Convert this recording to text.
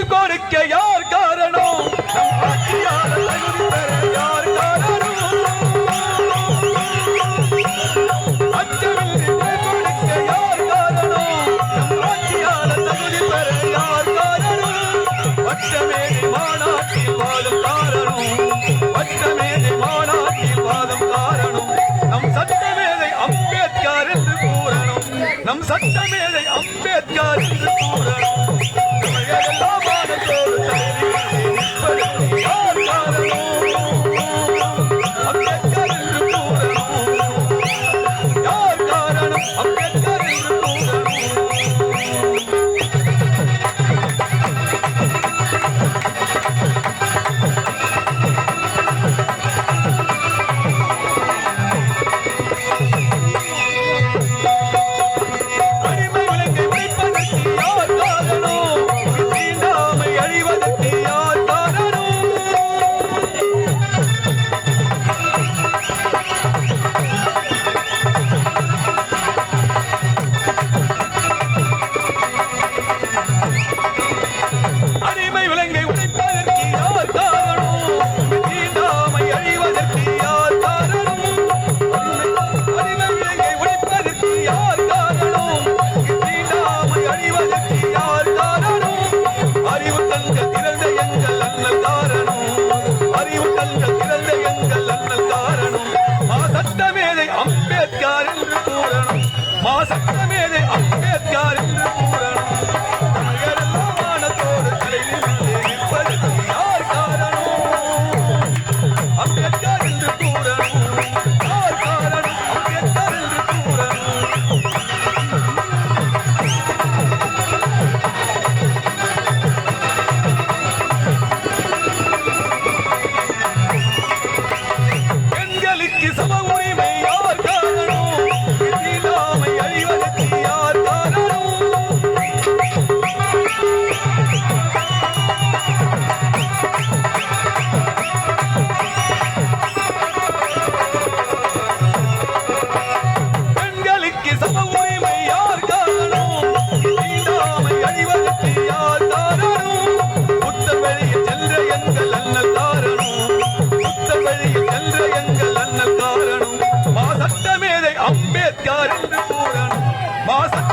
மக்கள் கோரிக்கை யார் காரணம்? மாநாட்டில் வாழும் காரணம் வட்டமேதை மாநாட்டில் வாழும் காரணம் நம் சட்டமேதை அம்பேத்கர் என்று கூறணும் நம் சட்டமேதை அம்பேத்கர் ਅੰਬੇਦਕਰ ਪੂਰਨ। ਮਾਸ